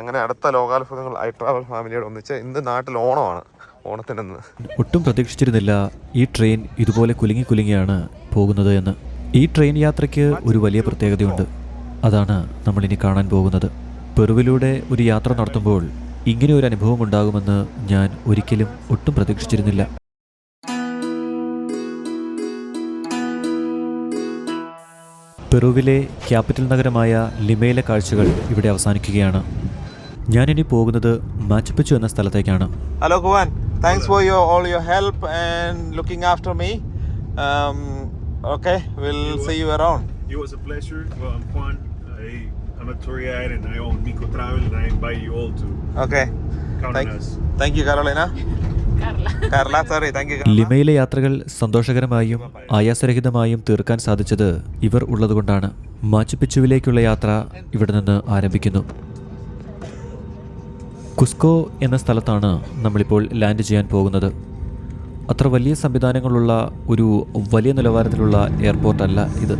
അങ്ങനെ അടുത്ത ലോകാത്ഭുതങ്ങൾ I travel ഫാമിലിയോട് ഒന്നിച്ച് ഇന്ന് നാട്ടിൽ ഓണമാണ്. ഓണത്തിനെന്ന്. ഒട്ടും പ്രതീക്ഷിച്ചിരുന്നില്ല ഈ ട്രെയിൻ ഇതുപോലെ കുലുങ്ങി കുലുങ്ങിയാണ് പോകുന്നത് എന്ന്. ഈ ട്രെയിൻ യാത്രയ്ക്ക് ഒരു വലിയ പ്രത്യേകതയുണ്ട്. അതാണ് നമ്മളിനി കാണാൻ പോകുന്നത്. പെറുവിലൂടെ ഒരു യാത്ര നടത്തുമ്പോൾ ഇങ്ങനെ ഒരു അനുഭവം ഉണ്ടാകുമെന്ന് ഞാൻ ഒരിക്കലും ഒട്ടും പ്രതീക്ഷിച്ചിരുന്നില്ല. പെറുവിലെ ക്യാപിറ്റൽ നഗരമായ ലിമയിലെ കാഴ്ചകൾ ഇവിടെ അവസാനിക്കുകയാണ്. ഞാനിനി പോകുന്നത് മച്ചപ്പിച്ചു എന്ന സ്ഥലത്തേക്കാണ്. Hello Kuan thanks for your all your help and looking after me okay will see you around It was a pleasure. Well, I'm Juan. I, I'm a tour guide and I own Nico Travel and I invite you all to okay count on us. You ലിമയിലെ യാത്രകൾ സന്തോഷകരമായും ആയാസരഹിതമായും തീർക്കാൻ സാധിച്ചത് ഇവർ ഉള്ളതുകൊണ്ടാണ്. മാച്ചുപിച്ചുവിലേക്കുള്ള യാത്ര ഇവിടെ നിന്ന് ആരംഭിക്കുന്നു. കുസ്കോ എന്ന സ്ഥലത്താണ് നമ്മളിപ്പോൾ ലാൻഡ് ചെയ്യാൻ പോകുന്നത്. അത്ര വലിയ സംവിധാനങ്ങളുള്ള ഒരു വലിയ നിലവാരത്തിലുള്ള എയർപോർട്ടല്ല ഇത്.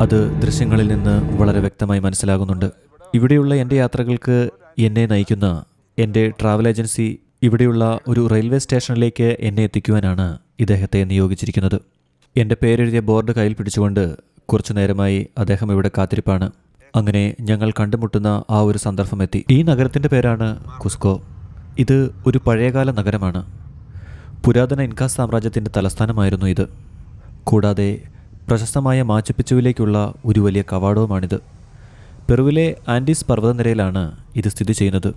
അത് ദൃശ്യങ്ങളിൽ നിന്ന് വളരെ വ്യക്തമായി മനസ്സിലാകുന്നുണ്ട്. ഇവിടെയുള്ള എന്റെ യാത്രകൾക്ക് എന്നെ നയിക്കുന്ന എന്റെ ട്രാവൽ ഏജൻസി ഇവിടെയുള്ള ഒരു റെയിൽവേ സ്റ്റേഷനിലേക്ക് എന്നെ എത്തിക്കുവാനാണ് ഇദ്ദേഹത്തെ നിയോഗിച്ചിരിക്കുന്നത്. എന്റെ പേരെഴുതിയ ബോർഡ് കയ്യിൽ പിടിച്ചുകൊണ്ട് കുറച്ചു നേരമായി അദ്ദേഹം ഇവിടെ കാത്തിരിപ്പാണ്. അങ്ങനെ ഞങ്ങൾ കണ്ടുമുട്ടുന്ന ആ ഒരു സന്ദർഭം എത്തി ഈ നഗരത്തിന്റെ പേരാണ് കുസ്കോ. ഇത് ഒരു പഴയകാല നഗരമാണ്. പുരാതന ഇൻകാ സാമ്രാജ്യത്തിന്റെ തലസ്ഥാനമായിരുന്നു ഇത്. കൂടാതെ പ്രശസ്തമായ മാച്ചുപ്പിച്ചുവിലേക്കുള്ള ഒരു വലിയ കവാടവുമാണിത്. പെറുവിലെ ആൻഡീസ് പർവതനിരയിലാണ് ഇത് സ്ഥിതി ചെയ്യുന്നത്.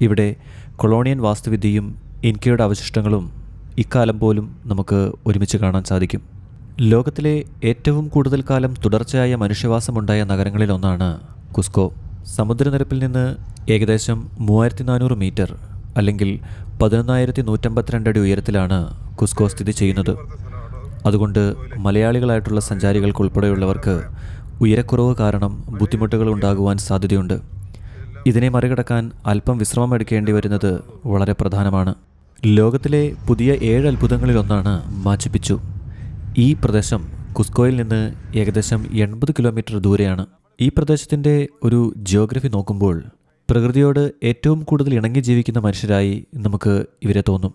ഇവിടെ കൊളോണിയൻ വാസ്തുവിദ്യയും ഇൻകയുടെ അവശിഷ്ടങ്ങളും ഇക്കാലം പോലും നമുക്ക് ഒരുമിച്ച് കാണാൻ സാധിക്കും. ലോകത്തിലെ ഏറ്റവും കൂടുതൽ കാലം തുടർച്ചയായ മനുഷ്യവാസമുണ്ടായ നഗരങ്ങളിലൊന്നാണ് കുസ്കോ. സമുദ്രനിരപ്പിൽ നിന്ന് ഏകദേശം മൂവായിരത്തി നാനൂറ് മീറ്റർ അല്ലെങ്കിൽ പതിനൊന്നായിരത്തി നൂറ്റമ്പത്തിരണ്ട് അടി ഉയരത്തിലാണ് കുസ്കോ സ്ഥിതി ചെയ്യുന്നത്. അതുകൊണ്ട് മലയാളികളായിട്ടുള്ള സഞ്ചാരികൾക്ക് ഉൾപ്പെടെയുള്ളവർക്ക് ഉയരക്കുറവ് കാരണം ബുദ്ധിമുട്ടുകൾ ഉണ്ടാകുവാൻ സാധ്യതയുണ്ട്. ഇതിനെ മറികടക്കാൻ അല്പം വിശ്രമം എടുക്കേണ്ടി വരുന്നത് വളരെ പ്രധാനമാണ്. ലോകത്തിലെ പുതിയ ഏഴ് അത്ഭുതങ്ങളിലൊന്നാണ് മാച്ചുപിച്ചു ഈ പ്രദേശം കുസ്കോയിൽ നിന്ന് ഏകദേശം എൺപത് കിലോമീറ്റർ ദൂരെയാണ്. ഈ പ്രദേശത്തിന്റെ ഒരു ജിയോഗ്രഫി നോക്കുമ്പോൾ പ്രകൃതിയോട് ഏറ്റവും കൂടുതൽ ഇണങ്ങി ജീവിക്കുന്ന മനുഷ്യരായി നമുക്ക് ഇവരെ തോന്നും.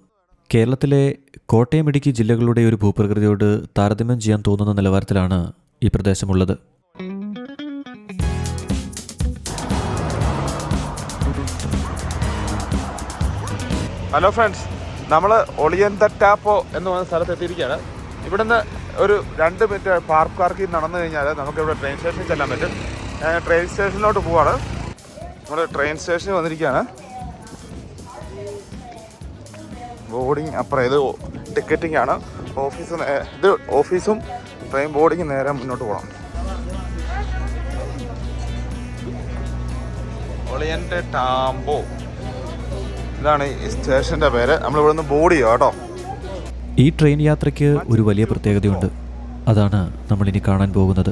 കേരളത്തിലെ കോട്ടയം ഇടുക്കി ജില്ലകളുടെ ഒരു ഭൂപ്രകൃതിയോട് താരതമ്യം ചെയ്യാൻ തോന്നുന്ന നിലവാരത്തിലാണ് ഈ പ്രദേശമുള്ളത്. ഹലോ ഫ്രണ്ട്സ് നമ്മൾ ഒളിയന്ത ടാപ്പോ എന്ന് പറയുന്ന സ്ഥലത്ത് എത്തിയിരിക്കുകയാണ്. ഇവിടുന്ന് ഒരു രണ്ട് മിനിറ്റ് പാർക്ക് പാർക്കിൽ നടന്നു കഴിഞ്ഞാൽ നമുക്ക് ഇവിടെ ട്രെയിൻ സ്റ്റേഷനിൽ ചെല്ലാൻ പറ്റും. ഞാൻ ട്രെയിൻ സ്റ്റേഷനിലോട്ട് പോവാണ്. നമ്മുടെ ട്രെയിൻ സ്റ്റേഷനിൽ വന്നിരിക്കുകയാണ് ബോർഡിങ് അപ്പുറം ഇത് ടിക്കറ്റിംഗ് ആണ്. ഓഫീസ് ഇത് ഓഫീസും ട്രെയിൻ ബോർഡിങ് നേരെ മുന്നോട്ട് പോകണം ഒളിയന്റെ ടാമ്പോ. ഇതാണ് ഈ സ്റ്റേഷന്റെ പേര്. നമ്മൾ ഇവിടുന്ന് ബോർഡ് ചെയ്യുക കേട്ടോ. ഈ ട്രെയിൻ യാത്രയ്ക്ക് ഒരു വലിയ പ്രത്യേകതയുണ്ട്. അതാണ് നമ്മൾ ഇനി കാണാൻ പോകുന്നത്.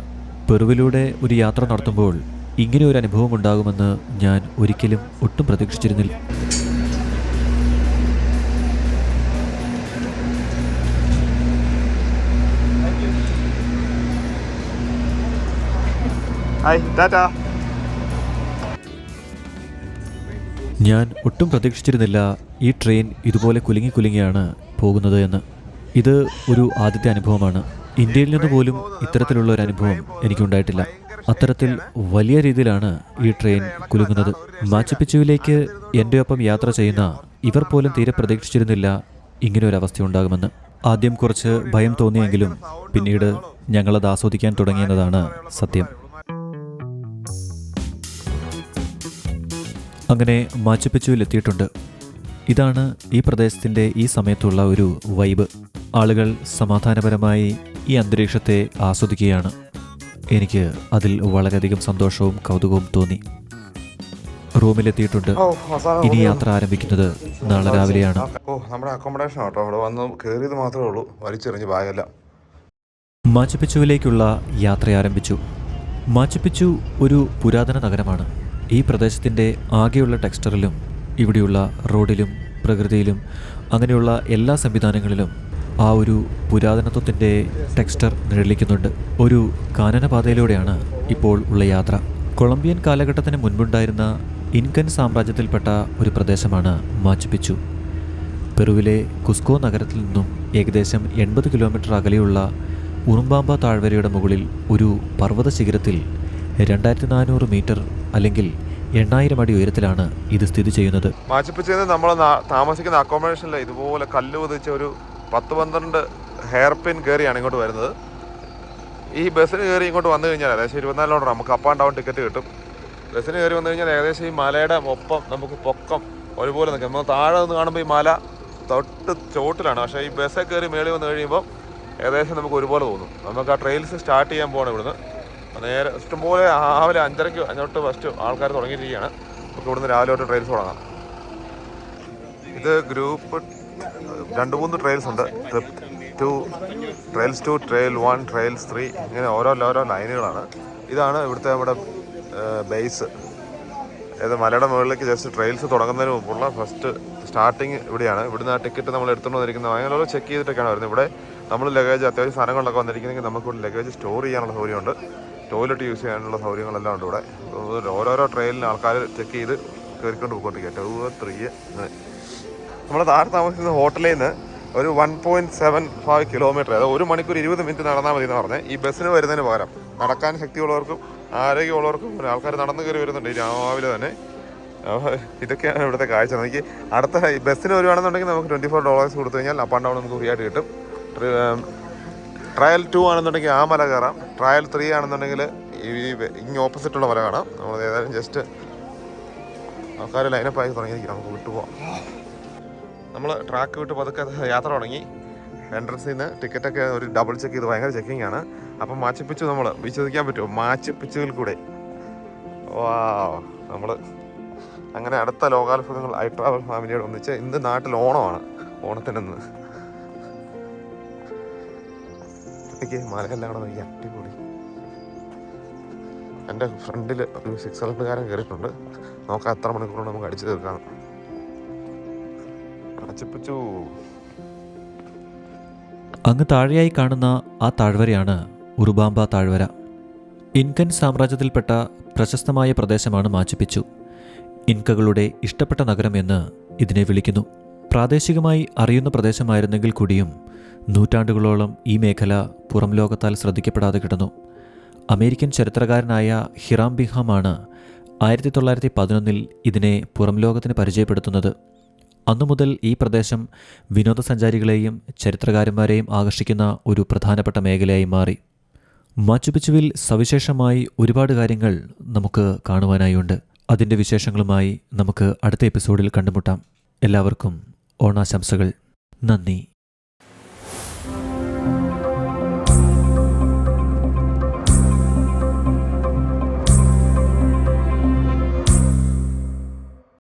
പെറുവിലൂടെ ഒരു യാത്ര നടത്തുമ്പോൾ ഇങ്ങനെ ഒരു അനുഭവം ഉണ്ടാകുമെന്ന് ഞാൻ ഒരിക്കലും ഒട്ടും പ്രതീക്ഷിച്ചിരുന്നില്ല. ഞാൻ ഒട്ടും പ്രതീക്ഷിച്ചിരുന്നില്ല ഈ ട്രെയിൻ ഇതുപോലെ കുലുങ്ങി കുലുങ്ങിയാണ് പോകുന്നത് എന്ന്. ഇത് ഒരു ആദ്യത്തെ അനുഭവമാണ്. ഇന്ത്യയിൽ നിന്ന് പോലും ഇത്തരത്തിലുള്ള ഒരു അനുഭവം എനിക്കുണ്ടായിട്ടില്ല. അത്തരത്തിൽ വലിയ രീതിയിലാണ് ഈ ട്രെയിൻ കുലുങ്ങുന്നത്. മാച്ചുപിച്ചുവിലേക്ക് എന്റെ ഒപ്പം യാത്ര ചെയ്യുന്ന ഇവർ പോലും തീരെ പ്രതീക്ഷിച്ചിരുന്നില്ല ഇങ്ങനെ ഒരു അവസ്ഥ ഉണ്ടാകുമെന്ന്. ആദ്യം കുറച്ച് ഭയം തോന്നിയെങ്കിലും പിന്നീട് ഞങ്ങളത് ആസ്വദിക്കാൻ തുടങ്ങിയെന്നതാണ് സത്യം. അങ്ങനെ മാച്ചുപ്പിച്ചുവിൽ എത്തിയിട്ടുണ്ട്. ഇതാണ് ഈ പ്രദേശത്തിന്റെ ഈ സമയത്തുള്ള ഒരു വൈബ്. ആളുകൾ സമാധാനപരമായി ഈ അന്തരീക്ഷത്തെ ആസ്വദിക്കുകയാണ്. എനിക്ക് അതിൽ വളരെയധികം സന്തോഷവും കൗതുകവും തോന്നി. റൂമിലെത്തിയിട്ടുണ്ട്. ഇനി യാത്ര ആരംഭിക്കുന്നത് നാളെ രാവിലെയാണ്. ഓ നമ്മുടെ അക്കോമഡേഷൻ കേട്ടോ അവിടെ വന്ന് കയറിയത് മാത്രമേ ഉള്ളൂ. വലിച്ചെറിഞ്ഞ് ബാഗെല്ലാം. മാച്ചുപിച്ചുവിലേക്കുള്ള യാത്ര ആരംഭിച്ചു. മാച്ചുപിച്ചു ഒരു പുരാതന നഗരമാണ്. ഈ പ്രദേശത്തിന്റെ ആകെയുള്ള ടെക്സ്റ്ററിലും ഇവിടെയുള്ള റോഡിലും പ്രകൃതിയിലും അങ്ങനെയുള്ള എല്ലാ സംവിധാനങ്ങളിലും ആ ഒരു പുരാതനത്വത്തിന്റെ ടെക്സ്റ്റർ നിഴലിക്കുന്നുണ്ട്. ഒരു കാനനപാതയിലൂടെയാണ് ഇപ്പോൾ ഉള്ള യാത്ര. കൊളംബിയൻ കാലഘട്ടത്തിന് മുൻപുണ്ടായിരുന്ന ഇൻകൻ സാമ്രാജ്യത്തിൽപ്പെട്ട ഒരു പ്രദേശമാണ് മാച്ചുപിച്ചു. പെറുവിലെ കുസ്കോ നഗരത്തിൽ നിന്നും ഏകദേശം എൺപത് കിലോമീറ്റർ അകലെയുള്ള ഉറുമ്പാമ്പ താഴ്വരയുടെ മുകളിൽ ഒരു പർവത ശിഖരത്തിൽ രണ്ടായിരത്തി നാനൂറ് മീറ്റർ അല്ലെങ്കിൽ എണ്ണായിരം അടി ഉയരത്തിലാണ് ഇത് സ്ഥിതി ചെയ്യുന്നത്. മാച്ചിപ്പിച്ചത് നമ്മൾ താമസിക്കുന്ന അക്കോമഡേഷനിൽ ഇതുപോലെ കല്ല് ഉദിച്ച ഒരു പത്ത് പന്ത്രണ്ട് ഹെയർ പിൻ കയറിയാണ് ഇങ്ങോട്ട് വരുന്നത്. ഈ ബസ്സിന് കയറി ഇങ്ങോട്ട് വന്നു കഴിഞ്ഞാൽ ഏകദേശം ഇരുപത്തിനാലോടെ നമുക്ക് അപ്പ് ആൻഡ് ഡൗൺ ടിക്കറ്റ് കിട്ടും. ബസ്സിന് കയറി വന്നു കഴിഞ്ഞാൽ ഏകദേശം ഈ മലയുടെ ഒപ്പം നമുക്ക് പൊക്കം ഒരുപോലെ നിൽക്കും. നമ്മൾ താഴെ നിന്ന് കാണുമ്പോൾ ഈ മല തൊട്ട് ചോട്ടിലാണ് പക്ഷേ ഈ ബസ്സൊക്കെ കയറി മേളിൽ വന്ന് കഴിയുമ്പോൾ ഏകദേശം നമുക്ക് ഒരുപോലെ തോന്നും. നമുക്ക് ആ ട്രെയിൽസ് സ്റ്റാർട്ട് ചെയ്യാൻ പോകണം ഇവിടുന്ന്. നേരെ ഇഷ്ടംപോലെ രാവിലെ അഞ്ചരയ്ക്ക് അഞ്ഞോട്ട് ഫസ്റ്റ് ആൾക്കാർ തുടങ്ങിയിരിക്കുകയാണ്. നമുക്ക് ഇവിടുന്ന് രാവിലെ തൊട്ട് ട്രെയിൽസ് തുടങ്ങാം. ഇത് ഗ്രൂപ്പ് രണ്ട് മൂന്ന് ട്രെയിൽസ് ഉണ്ട്. Trip two trails two trail one trails three ഇങ്ങനെ ഓരോ ഓരോ ലൈനുകളാണ് ഇതാണ് ഇവിടുത്തെ നമ്മുടെ ബേസ് അതായത് മലയുടെ മുകളിലേക്ക് ജസ്റ്റ് ട്രെയിൽസ് തുടങ്ങുന്നതിന് മുമ്പുള്ള ഫസ്റ്റ് സ്റ്റാർട്ടിങ് ഇവിടെയാണ്. ഇവിടുന്ന് ആ ടിക്കറ്റ് നമ്മൾ എടുത്തുകൊണ്ട് വന്നിരിക്കുന്നത് അങ്ങനെ ഓരോ ചെക്ക് ചെയ്തിട്ടൊക്കെയാണ് വരുന്നത്. ഇവിടെ നമ്മൾ ലഗേജ് അത്യാവശ്യം സാധനങ്ങളൊക്കെ വന്നിരിക്കുന്നെങ്കിൽ നമുക്ക് ഇവിടെ ലഗേജ് സ്റ്റോർ ചെയ്യാനുള്ള സൗകര്യമുണ്ട്. ടോയ്ലറ്റ് യൂസ് ചെയ്യാനുള്ള സൗകര്യങ്ങളെല്ലാം ഉണ്ട് ഇവിടെ. ഓരോരോ ട്രെയിനിൽ ആൾക്കാർ ചെക്ക് ചെയ്ത് കയറിക്കൊണ്ട് പോയിക്കൊണ്ടിരിക്കുക ടൂ ത്രീ നമ്മൾ താഴെ താമസിക്കുന്ന ഹോട്ടലിൽ നിന്ന് ഒരു one point seven five kilometre അതായത് ഒരു മണിക്കൂർ ഇരുപത് മിനിറ്റ് നടന്നാൽ മതി എന്ന് പറഞ്ഞാൽ ഈ ബസ്സിന് വരുന്നതിന് പകരം നടക്കാൻ ശക്തിയുള്ളവർക്കും ആരോഗ്യമുള്ളവർക്കും ആൾക്കാർ നടന്നു കയറി വരുന്നുണ്ട് ഈ രാവിലെ തന്നെ. ഇതൊക്കെയാണ് ഇവിടുത്തെ കാഴ്ച. എനിക്ക് അടുത്ത ബസ്സിന് വരുവാണെന്നുണ്ടെങ്കിൽ നമുക്ക് ട്വന്റി ഫോർ ഡോളേഴ്സ് കൊടുത്തു കഴിഞ്ഞാൽ അപ്പ് ആൻഡ് ഡൗൺ നമുക്ക് ഫ്രീ ആയിട്ട് കിട്ടും. ട്രയൽ ടു ആണെന്നുണ്ടെങ്കിൽ ആ മല കയറാം. ട്രയൽ ത്രീ ആണെന്നുണ്ടെങ്കിൽ ഈ ഇങ്ങ് ഓപ്പോസിറ്റുള്ള മല കാണാം. നമ്മൾ ഏതായാലും ജസ്റ്റ് ആൾക്കാർ ലൈനപ്പായി തുടങ്ങിയിരിക്കും നമുക്ക് വിട്ടു വിട്ടുപോകാം നമ്മൾ ട്രാക്ക് വിട്ട് പതുക്കെ യാത്ര തുടങ്ങി. എൻട്രൻസിൽ നിന്ന് ടിക്കറ്റൊക്കെ ഒരു ഡബിൾ ചെക്ക് ചെയ്ത് ഭയങ്കര ചെക്കിംഗ് ആണ്. അപ്പം മാച്ചിപ്പിച്ചു നമ്മൾ വിശ്വസിക്കാൻ പറ്റുമോ? മാച്ചിപ്പിച്ചുകൾ കൂടെ വാ നമ്മൾ അങ്ങനെ അടുത്ത ലോകാത്ഭുതങ്ങൾ ഐ ട്രാവൽ ഫാമിലിയോട് ഒന്നിച്ച് ഇന്ന് നാട്ടിൽ ഓണമാണ്. ഓണത്തിന്റെ എനിക്ക് മലയെല്ലാം കൂടെ നോക്കി എന്റെ ഫ്രണ്ടിൽ ഒരു സിക്സ് ഹൺഡ്രഡ്കാരൻ കയറിയിട്ടുണ്ട് നോക്കാം എത്ര മണിക്കൂറുണ്ട് നമുക്ക് അടിച്ചു തീർക്കാം. അടച്ചിപ്പിച്ചു. അങ്ങ് താഴെയായി കാണുന്ന ആ താഴ്വരയാണ് ഉറുബാമ്പ താഴ്വര. ഇൻകൻ സാമ്രാജ്യത്തിൽപ്പെട്ട പ്രശസ്തമായ പ്രദേശമാണ് മാച്ചുപിച്ചു. ഇൻകകളുടെ ഇഷ്ടപ്പെട്ട നഗരം എന്ന് ഇതിനെ വിളിക്കുന്നു. പ്രാദേശികമായി അറിയുന്ന പ്രദേശമായിരുന്നെങ്കിൽ കൂടിയും നൂറ്റാണ്ടുകളോളം ഈ മേഖല പുറം ലോകത്താൽ ശ്രദ്ധിക്കപ്പെടാതെ കിടന്നു. അമേരിക്കൻ ചരിത്രകാരനായ ഹിറാം ബിഹാമാണ് ആയിരത്തി തൊള്ളായിരത്തി പതിനൊന്നിൽ ഇതിനെ പുറം ലോകത്തിന് പരിചയപ്പെടുത്തുന്നത്. അന്നു മുതൽ ഈ പ്രദേശം വിനോദസഞ്ചാരികളെയും ചരിത്രകാരന്മാരെയും ആകർഷിക്കുന്ന ഒരു പ്രധാനപ്പെട്ട മേഖലയായി മാറി. മാച്ചുപിച്ചുവിൽ സവിശേഷമായി ഒരുപാട് കാര്യങ്ങൾ നമുക്ക് കാണുവാനായുണ്ട്. അതിന്റെ വിശേഷങ്ങളുമായി നമുക്ക് അടുത്ത എപ്പിസോഡിൽ കണ്ടുമുട്ടാം. എല്ലാവർക്കും ഓണാശംസകൾ. നന്ദി.